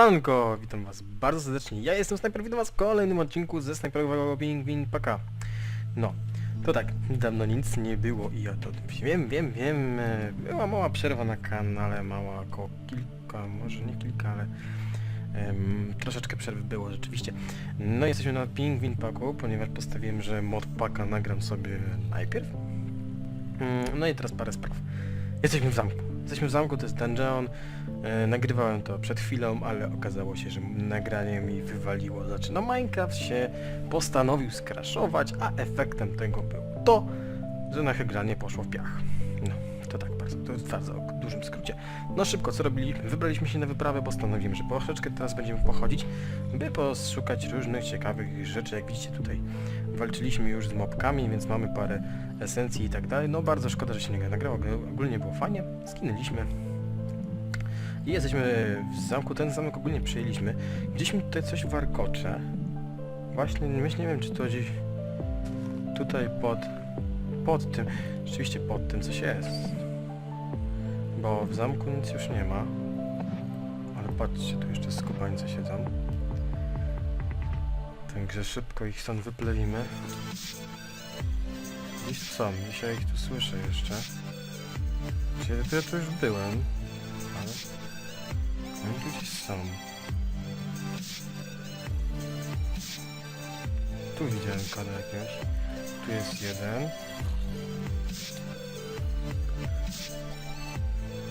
Siemanko, witam was bardzo serdecznie. Ja jestem Sniper, witam was w kolejnym odcinku ze Pingwin Paka. No, to tak, dawno nic nie było i ja to wiem, wiem, wiem, e, była mała przerwa na kanale, mała około kilka, może nie kilka, ale em, troszeczkę przerwy było rzeczywiście. No jesteśmy na Pingwin Paku, ponieważ postawiłem, że mod paka nagram sobie najpierw. Mm, No i teraz parę spraw. Jesteśmy w zamku. Jesteśmy w zamku, to jest dungeon. E, nagrywałem to przed chwilą, ale okazało się, że nagranie mi wywaliło. Znaczy, no Minecraft się postanowił skraszować, a efektem tego było to, że nagranie poszło w piach. No, to tak bardzo, to jest bardzo w dużym skrócie. No szybko, co robiliśmy? Wybraliśmy się na wyprawę, bo stanowiłem, że troszeczkę teraz będziemy pochodzić, by poszukać różnych ciekawych rzeczy. Jak widzicie tutaj walczyliśmy już z mobkami, więc mamy parę esencji i tak dalej. No bardzo szkoda, że się nie nagrało, ogólnie było fajnie. Skinęliśmy. I jesteśmy w zamku, ten zamek ogólnie przejęliśmy. Gdzieś mi tutaj coś warkocze. Właśnie, myślę, nie wiem czy to gdzieś tutaj pod, pod tym, rzeczywiście pod tym coś jest. Bo w zamku nic już nie ma. Ale patrzcie, tu jeszcze skubańce siedzą. Także szybko ich stąd wyplewimy. Gdzieś są, ja ich tu słyszę jeszcze. To ja tu już byłem. Oni tu gdzieś są. Tu widziałem kodę jakiegoś. Tu jest jeden.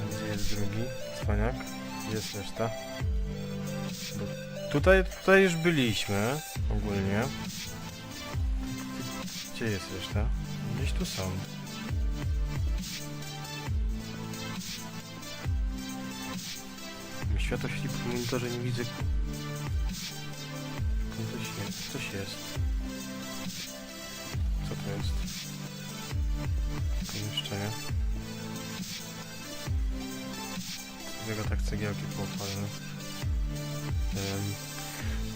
Gdzie jest drugi? Cwaniak. Gdzie jest reszta? Tutaj, tutaj już byliśmy ogólnie. Gdzie jest reszta? Gdzieś tu są. Światło świeci po monitorze, nie widzę. Tam coś jest, coś jest. Co to jest? Pomieszczenie. Dlatego tak cegiełki poopalne.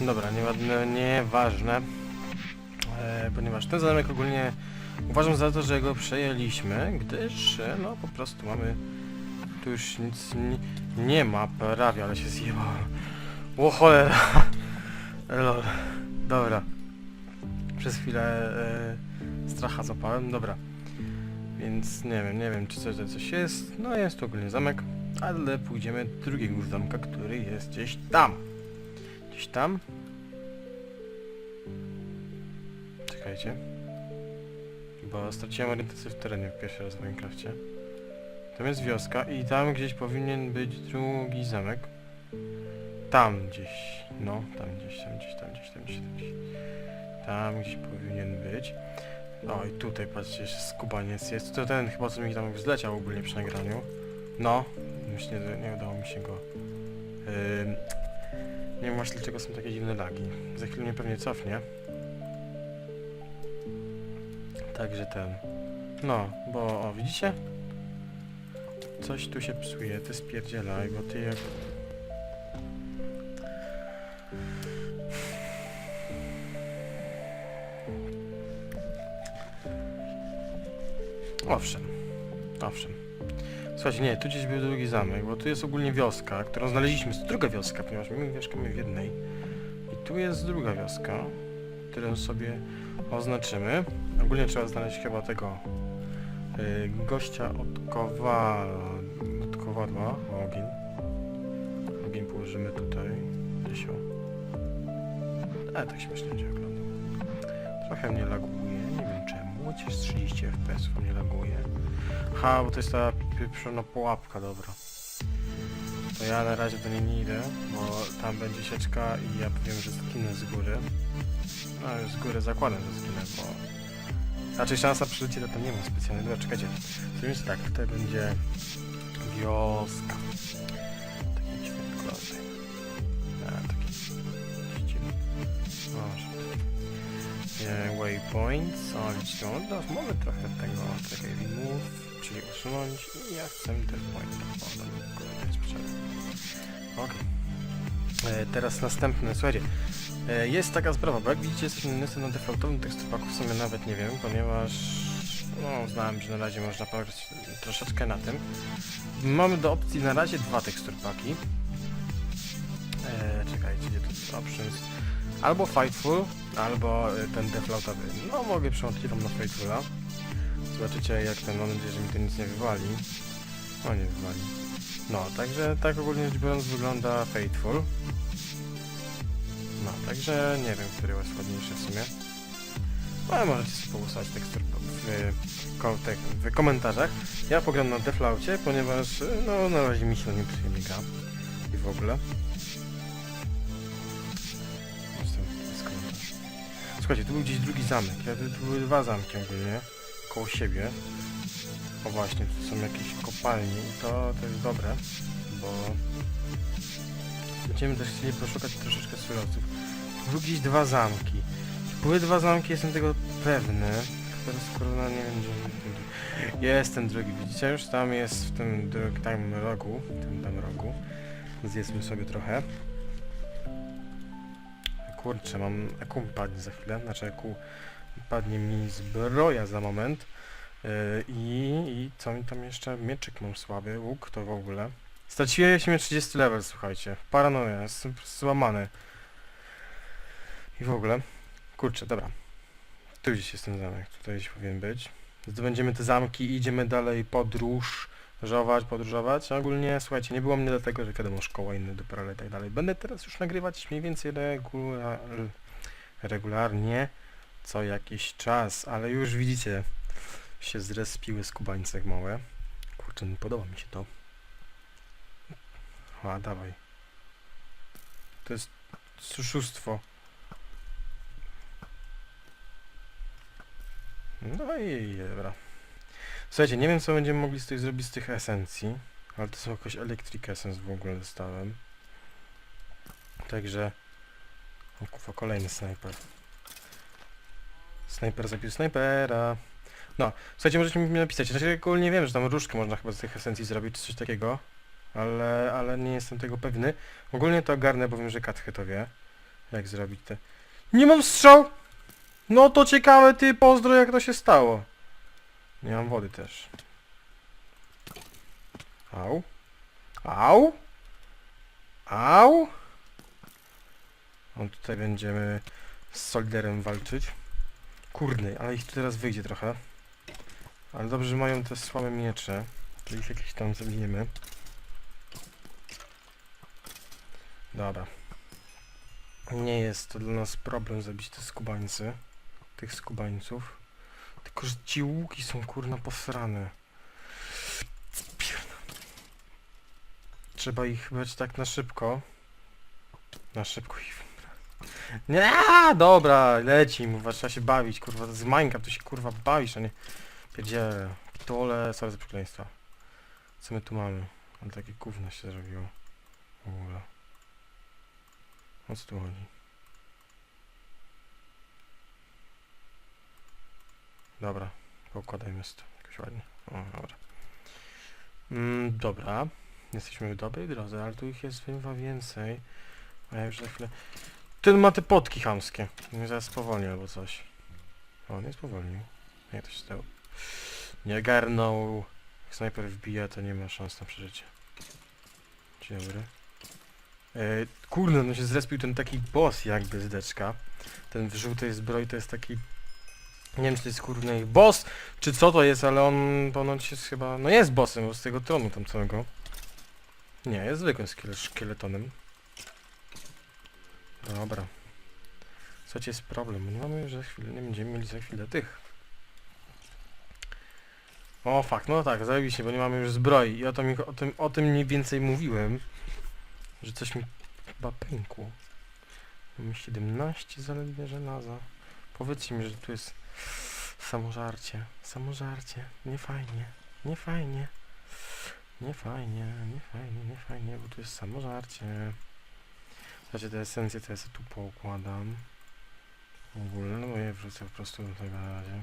Ym, dobra, nieładne, nieważne. E, ponieważ ten zamek ogólnie uważam za to, że go przejęliśmy, gdyż e, no po prostu mamy tu już nic nie ma prawie, ale się zjebało. O cholera! Lol. Dobra. Przez chwilę e, stracha zapałem, dobra. Więc nie wiem, nie wiem czy coś, coś jest. No jest tu ogólnie zamek, ale pójdziemy do drugiego zamka, który jest gdzieś tam. Gdzieś tam. Czekajcie. Bo straciłem orientację w terenie pierwszy raz w Minecrafcie. Tam jest wioska i tam gdzieś powinien być drugi zamek. Tam gdzieś, no, tam gdzieś, tam gdzieś, tam gdzieś, tam gdzieś, tam gdzieś. Tam gdzieś powinien być. O i tutaj patrzcie, skubaniec jest. To ten chyba co mi tam zleciał ogólnie przy nagraniu. No, myślę, że nie udało mi się go. Ym, nie wiem właśnie dlaczego są takie dziwne lagi. Za chwilę mnie pewnie cofnie. Także ten. No, bo o, widzicie? Coś tu się psuje, ty spierdzielaj, bo ty jak... Owszem, owszem. Słuchajcie, nie, tu gdzieś był drugi zamek, bo tu jest ogólnie wioska, którą znaleźliśmy. Jest druga wioska, ponieważ my mieszkamy w jednej. I tu jest druga wioska, którą sobie oznaczymy. Ogólnie trzeba znaleźć chyba tego y, gościa od kowala, kowadła, o, ogień. Ogień położymy tutaj, gdzieś o. Ale tak śmiesznie będzie wyglądał. Trochę mnie laguje, nie wiem czemu, chociaż 30 fps mnie laguje. Ha, bo to jest ta pieprzona pułapka, dobra. To ja na razie do niej nie idę, bo tam będzie sieczka i ja powiem, że zginę z góry. No już z góry zakładam, że zginę, bo... Raczej szansa przeżycia to nie ma specjalnie. Dobra, czekajcie. Zrobimy tak, tutaj będzie wioska. Taki świetlowy. A, taki dziwny. Może. E, Waypoints, o liczę, no mamy trochę tego, czekaj, remove, czyli usunąć i ja chcę ten point potrzebny. Okej. E, Teraz następne, słuchajcie, e, jest taka sprawa, bo jak widzicie jesteśmy na defaultowym teksturpaku, w sumie nawet nie wiem, ponieważ no uznałem, że na razie można pograć troszeczkę na tym. Mamy do opcji na razie dwa teksturpaki. E, gdzie to jest options. Albo Fightful, albo y, ten deflautowy. No mogę przełączyć wam na Fightfula. Zobaczycie jak ten, mam że mi to nic nie wywali. O nie wywali. No, także tak ogólnie rzecz biorąc wygląda Fateful. No, także nie wiem, który jest ładniejszy w sumie. Ale możecie sobie pogłosować tekstur w, komentarzach. Ja pogram na Deflaucie, ponieważ no, na razie mi się nie przyjemnie. I w ogóle. Słuchajcie, tu był gdzieś drugi zamek. Ja, tu, tu były dwa zamki ogólnie. Koło siebie. O właśnie, tu są jakieś kopalnie i to, to jest dobre, bo będziemy też chcieli poszukać troszeczkę surowców. Były gdzieś dwa zamki. Były dwa zamki, jestem tego pewny. Teraz kurwa nie wiem, gdzie jest ten drugi, widzicie już? Tam jest w tym drugim tam rogu, tym tam rogu. Zjedzmy sobie trochę. Kurczę, mam EQ padnie za chwilę, znaczy EQ padnie mi zbroja za moment. Yy, I, co mi tam jeszcze? Mieczyk mam słaby, łuk to w ogóle. Straciłem 30 level, słuchajcie. Paranoja, jestem złamany. I w ogóle. Kurczę, dobra. Tu gdzieś jest ten zamek, tutaj gdzieś powinien być. Zdobędziemy te zamki i idziemy dalej podróż. Żować, podróżować. A ogólnie, słuchajcie, nie było mnie dlatego, że wiadomo, szkoła, inne dopiero i tak dalej. Będę teraz już nagrywać mniej więcej regula regularnie co jakiś czas, ale już widzicie, się zrespiły skubańce małe. Kurczę, nie podoba mi się to. A, dawaj. To jest oszustwo. No i dobra. Słuchajcie, nie wiem co będziemy mogli z tych zrobić z tych esencji, ale to są jakoś electric essence w ogóle dostałem. Także... O kurwa, kolejny snajper. Snajper zabił snajpera. No, słuchajcie, możecie mi napisać. Znaczy, ogólnie wiem, że tam różdżkę można chyba z tych esencji zrobić, czy coś takiego. Ale, ale nie jestem tego pewny. Ogólnie to ogarnę, bo wiem, że Kathy to wie. Jak zrobić te... Nie mam strzał! No to ciekawe, ty, pozdro, jak to się stało. Nie mam wody też. Au. Au. Au. No tutaj będziemy z Solderem walczyć. Kurde, ale ich tu teraz wyjdzie trochę. Ale dobrze, że mają te słabe miecze. To ich jakieś tam zabijemy. Dobra. Nie jest to dla nas problem zabić te skubańcy. Tych skubańców. Tylko, że ci łuki są kurna posrane. Trzeba ich brać tak na szybko. Na szybko ich nie, dobra, leci mu, trzeba się bawić, kurwa, z Minecraft to się kurwa bawisz, a nie pierdziele, pitole, sorry za przekleństwa. Co my tu mamy? Ale takie gówno się zrobiło. W ogóle. O co tu chodzi? Dobra, poukładajmy to jakoś ładnie. O, dobra. Mm, dobra, jesteśmy w dobrej drodze, ale tu ich jest chyba więcej. A ja już za chwilę... Ten ma te potki chamskie. Nie zaraz spowolni albo coś. O, nie spowolnił. Jak to się stało? Nie garnął. Jak snajper wbija, to nie ma szans na przeżycie. Dzień dobry. E, kurde, no się zrespił ten taki boss jakby z deczka. Ten w żółtej zbroi to jest taki... Nie wiem, czy to jest kurde boss, czy co to jest, ale on ponoć jest chyba... No jest bossem, bo z tego tronu tam całego. Nie, jest zwykłym szkiele szkieletonem. Dobra. Słuchajcie, jest problem. Nie mamy już za chwilę, nie będziemy mieli za chwilę tych. O, fakt, no tak, zajebiście, bo nie mamy już zbroi i o, to mi, o, tym, o tym mniej więcej mówiłem, że coś mi chyba pękło. Mamy 17 zaledwie żelaza. Powiedzcie mi, że tu jest samożarcie, samożarcie, nie fajnie, nie fajnie, nie fajnie, nie fajnie, nie fajnie, bo tu jest samożarcie. Znaczy te esencje to ja sobie tu poukładam. W ogóle, no bo je wrzucę po prostu do tego na razie.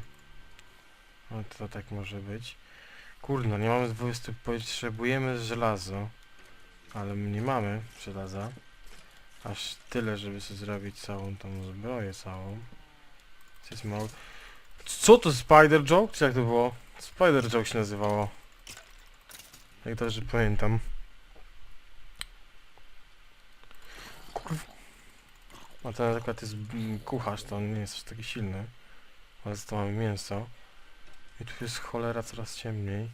No to tak może być. Kurno, nie mamy 20, potrzebujemy żelazo. Ale nie mamy żelaza. Aż tyle, żeby sobie zrobić całą tą zbroję całą. To jest mało. Co to Spider Joke? Czy jak to było? Spider Joke się nazywało. Jak dobrze pamiętam. Kurwa. A ten akurat jest kucharz, to on nie jest aż taki silny. Ale za to mamy mięso. I tu jest cholera coraz ciemniej.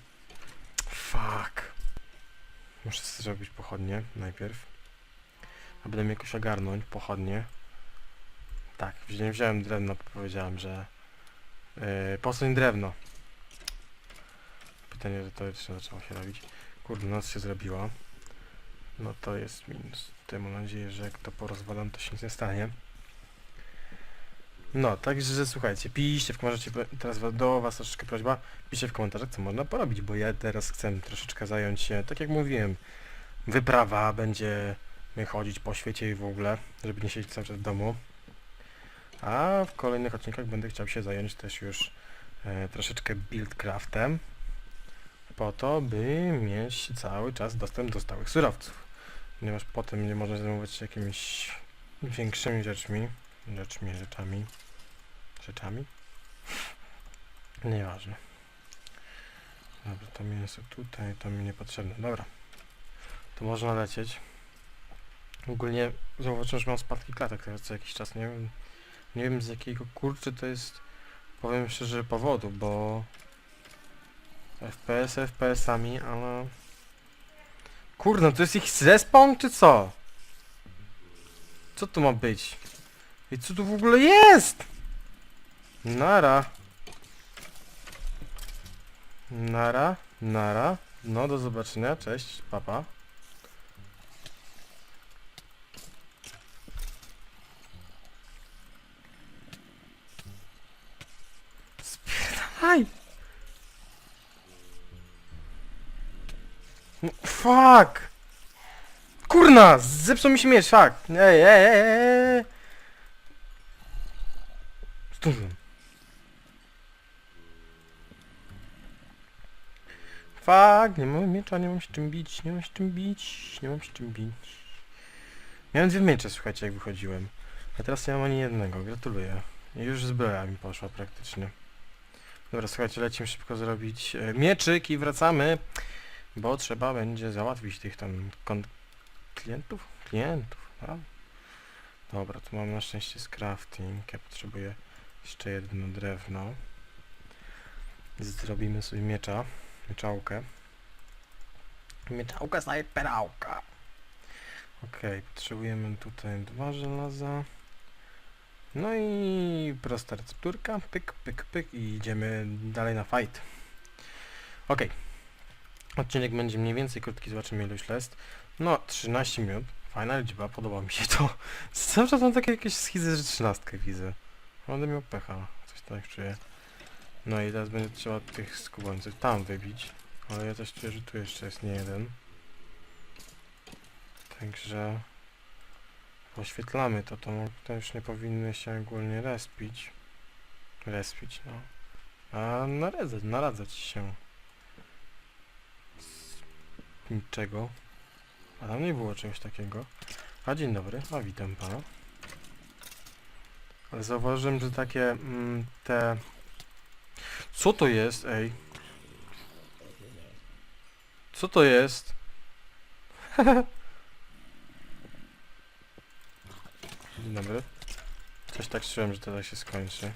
Fuck. Muszę zrobić pochodnie najpierw. A będę jakoś ogarnąć pochodnie. Tak, nie wziąłem drewno, bo powiedziałem, że... Yy, posuń drewno. Pytanie retoryczne zaczęło się robić. Kurde, noc się zrobiła. No to jest minus. Tutaj mam nadzieję, że jak to porozwalam, to się nic nie stanie. No, także słuchajcie, piszcie w komentarzach, teraz do was troszeczkę prośba, piszcie w komentarzach, co można porobić, bo ja teraz chcę troszeczkę zająć się, tak jak mówiłem, wyprawa, będziemy chodzić po świecie i w ogóle, żeby nie siedzieć cały czas w domu. A w kolejnych odcinkach będę chciał się zająć też już e, troszeczkę buildcraftem, po to, by mieć cały czas dostęp do stałych surowców. Ponieważ potem nie można zajmować się jakimiś większymi rzeczami, rzeczmi, rzeczami, rzeczami. Nieważne. Dobra, to mięso tutaj, to mi niepotrzebne. Dobra. To można lecieć. Ogólnie zauważyłem, że mam spadki klatek teraz co jakiś czas. Nie wiem, nie wiem z jakiego kurczy to jest, powiem szczerze, powodu, bo FPS FPS-ami, ale... Kurde, to jest ich zespawn, czy co? Co to ma być? I co tu w ogóle jest? Nara. Nara, nara. No, do zobaczenia, cześć, papa. Spierdalaj! No, Fuck! Kurna! Zepsuł mi się miecz, fuck! Ej, ej, ej, ej! Zdążyłem. Fuck! Nie mam miecza, nie mam się czym bić, nie mam się czym bić, nie mam się czym bić. Miałem dwie miecze, słuchajcie, jak wychodziłem. A teraz nie mam ani jednego, gratuluję. Już zbroja mi poszła praktycznie. Dobra, słuchajcie, lecimy szybko zrobić e, mieczyk i wracamy. Bo trzeba będzie załatwić tych tam klientów? Klientów, tak? Dobra, tu mam na szczęście crafting. Ja potrzebuję jeszcze jedno drewno. Zrobimy sobie miecza. Mieczałkę. Mieczałka snajperałka. Okej, potrzebujemy tutaj dwa żelaza. No i prosta recepturka. Pyk, pyk, pyk i idziemy dalej na fight. Okej. Odcinek będzie mniej więcej krótki, zobaczymy ile już jest. No, 13 minut. Fajna liczba, podoba mi się to. Cały czas mam takie jakieś schizy, że 13 widzę. Będę miał pecha, coś tak czuję. No i teraz będzie trzeba tych skubańców tam wybić. Ale ja też czuję, że tu jeszcze jest nie jeden. Także... Poświetlamy to, to, to już nie powinny się ogólnie respić. Respić, no. A naradzać, naradzać się niczego. A tam nie było czegoś takiego. A dzień dobry, a witam pana. Ale zauważyłem, że takie mm, te... Co to jest, ej? Co to jest? Dzień dobry. Coś tak czułem, że to tak się skończy.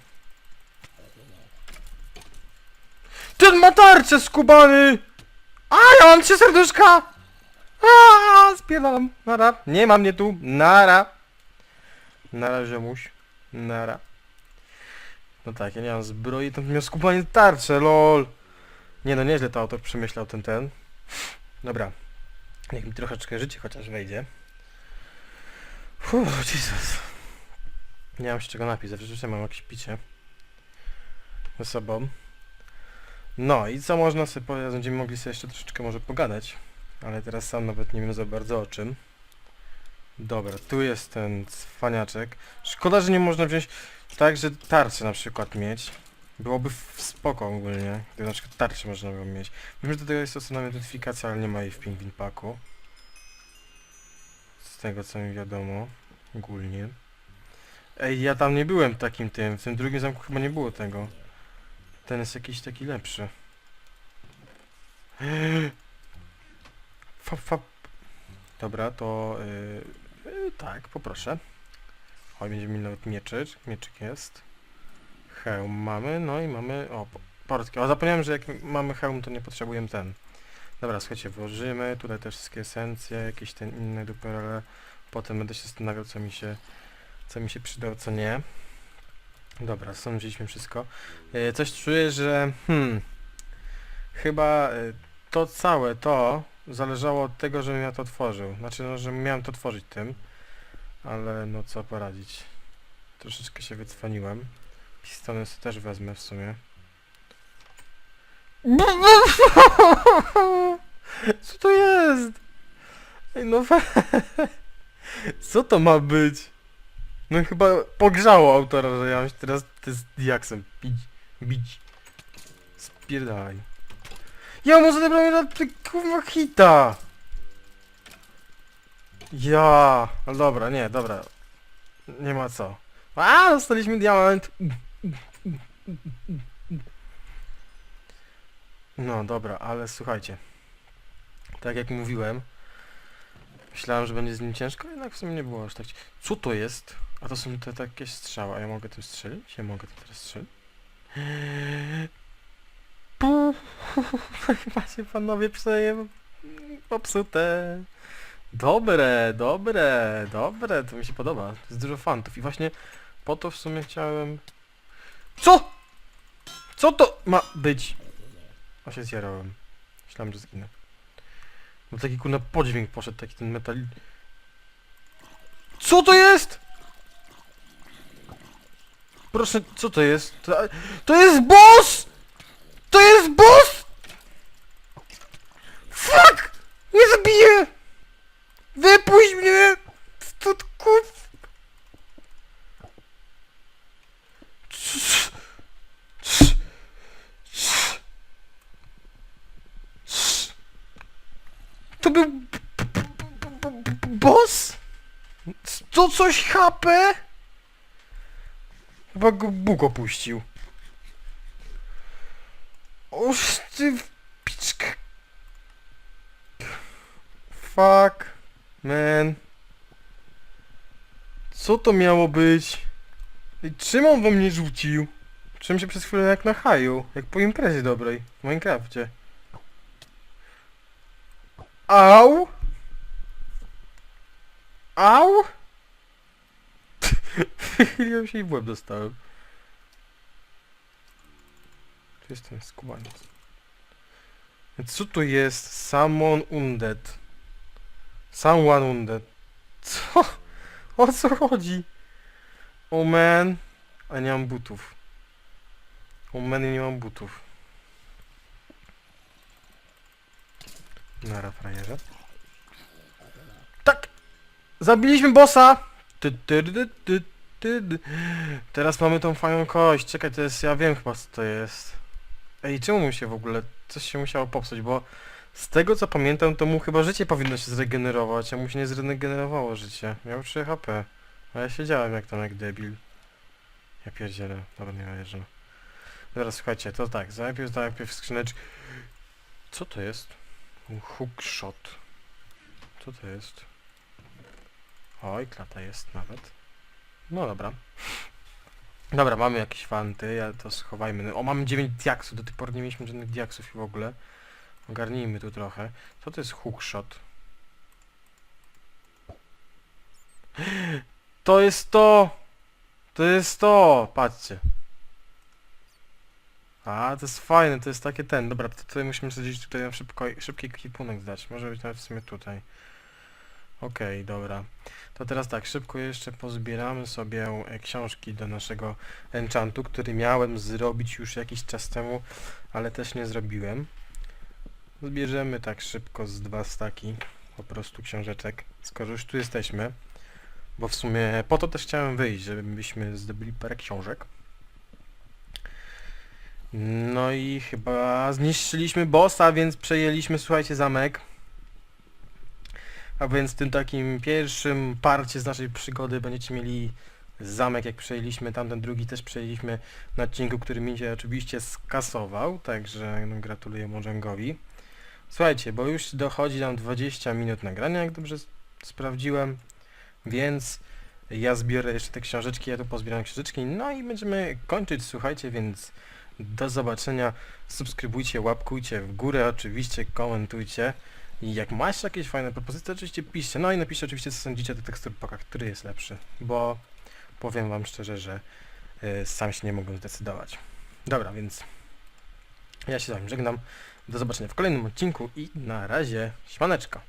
Ten ma tarczę skubany! A, ja mam trzy serduszka! A, spierdalam. Nara. Nie ma mnie tu. Nara. Nara, ziomuś. Nara. No tak, ja nie mam zbroi, to miał skupanie tarcze, lol. Nie no, nieźle to autor przemyślał ten ten. Dobra. Niech mi troszeczkę życie chociaż wejdzie. Uff, Jesus. Nie mam się czego napić, zawsze mam jakieś picie. Ze sobą. No i co można sobie powiedzieć, będziemy mogli sobie jeszcze troszeczkę może pogadać, ale teraz sam nawet nie wiem za bardzo o czym. Dobra, tu jest ten cwaniaczek. Szkoda, że nie można wziąć tak, że tarczę na przykład mieć. Byłoby w spoko ogólnie, gdyby na przykład tarczę można było mieć. Wiem, że do tego jest stosowana identyfikacja, ale nie ma jej w Pingwin Packu. Tego co mi wiadomo, ogólnie. Ej, ja tam nie byłem takim tym, w tym drugim zamku chyba nie było tego. Ten jest jakiś taki lepszy. Dobra, to yy, yy, tak, poproszę. Chodź, będziemy mieli nawet mieczyk. Mieczyk jest. Hełm mamy, no i mamy... O, po- portki. O, zapomniałem, że jak mamy hełm, to nie potrzebujemy ten. Dobra, słuchajcie, włożymy. Tutaj te wszystkie esencje, jakieś ten inne duperele. Potem będę się zastanawiał, co mi się... Co mi się przydało, co nie. Dobra, sądziliśmy wszystko. E, coś czuję, że... Hmm... Chyba e, to całe to zależało od tego, żebym ja to tworzył. Znaczy, no, że miałem to tworzyć tym. Ale no co poradzić. Troszeczkę się wycwaniłem. Pistony też wezmę w sumie. Co to jest? Ej, no we... Co to ma być? No chyba pogrzało autora, że ja się teraz ty z diaksem bić. Bić. Spierdalaj. Ja mu zadebrałem na ty kurwa hita! Ja, no dobra, nie, dobra. Nie ma co. A, dostaliśmy diament. No dobra, ale słuchajcie. Tak jak mówiłem, myślałem, że będzie z nim ciężko, jednak w sumie nie było aż tak. Co to jest? A to są te takie strzały. A ja mogę tym strzelić? Ja mogę tym teraz strzelić? Się panowie przejem popsute. Dobre, dobre, dobre, to mi się podoba. Jest dużo fantów i właśnie po to w sumie chciałem... Co? Co to ma być? A się zjarałem. Myślałem, że zginę. Bo taki kurna podźwięk poszedł, taki ten metal... Co to jest? Proszę, co to jest? To, to jest boss! To jest boss! Fuck! Nie zabiję! Wypuść mnie! Studków! To był... Boss? To coś HP? Chyba go Bóg opuścił. Oż ty w piczkę. Fuck. Man. Co to miało być? I czym on we mnie rzucił? Czym się przez chwilę jak na haju, jak po imprezie dobrej w Minecrafcie. Au! Au! Wychyliłem się i w łeb dostałem. Tu jest ten skubaniec. Co tu jest? Summon Undead. Someone Undead. Co? O co chodzi? Oh man. A nie mam butów. Oh man, nie mam butów. Nara frajerze. Tak! Zabiliśmy bossa! Ty, ty, ty, ty, ty, ty. Teraz mamy tą fajną kość. Czekaj, to jest... Ja wiem chyba co to jest. Ej, czemu mu się w ogóle... Coś się musiało popsuć, bo... Z tego co pamiętam, to mu chyba życie powinno się zregenerować, a mu się nie zregenerowało życie. Miał 3 HP. A ja siedziałem jak tam jak debil. Ja pierdzielę, dobra nie wierzę. Dobra, słuchajcie, to tak, najpierw, najpierw skrzynecz... Co to jest? Hookshot. Co to jest? Oj, klata jest nawet. No dobra. Dobra, mamy jakieś fanty, ja to schowajmy. O, mamy 9 diaksów, do tej pory nie mieliśmy żadnych diaksów w ogóle. Ogarnijmy tu trochę. Co to jest hookshot? To jest to! To jest to! Patrzcie. A, to jest fajne, to jest takie ten. Dobra, to tutaj musimy sobie tutaj na szybko, szybki kwipunek zdać. Może być nawet w sumie tutaj. Okej, dobra. To teraz tak, szybko jeszcze pozbieramy sobie e, książki do naszego enchantu, który miałem zrobić już jakiś czas temu, ale też nie zrobiłem. Zbierzemy tak szybko z dwa staki po prostu książeczek, skoro już tu jesteśmy. Bo w sumie po to też chciałem wyjść, żebyśmy zdobyli parę książek. No i chyba zniszczyliśmy bossa, więc przejęliśmy, słuchajcie, zamek. A więc w tym takim pierwszym parcie z naszej przygody będziecie mieli zamek, jak przejęliśmy, tamten drugi też przejęliśmy na odcinku, który mi się oczywiście skasował, także no, gratuluję Mojangowi. Słuchajcie, bo już dochodzi nam 20 minut nagrania, jak dobrze sprawdziłem, więc Ja zbiorę jeszcze te książeczki, ja tu pozbieram książeczki, no i będziemy kończyć, słuchajcie, więc do zobaczenia. Subskrybujcie, łapkujcie w górę, oczywiście komentujcie. I jak macie jakieś fajne propozycje, oczywiście piszcie. No i napiszcie oczywiście, co sądzicie o tych który jest lepszy. Bo powiem wam szczerze, że y, sam się nie mogłem zdecydować. Dobra, więc ja się z wami żegnam. Do zobaczenia w kolejnym odcinku i na razie, śmaneczka.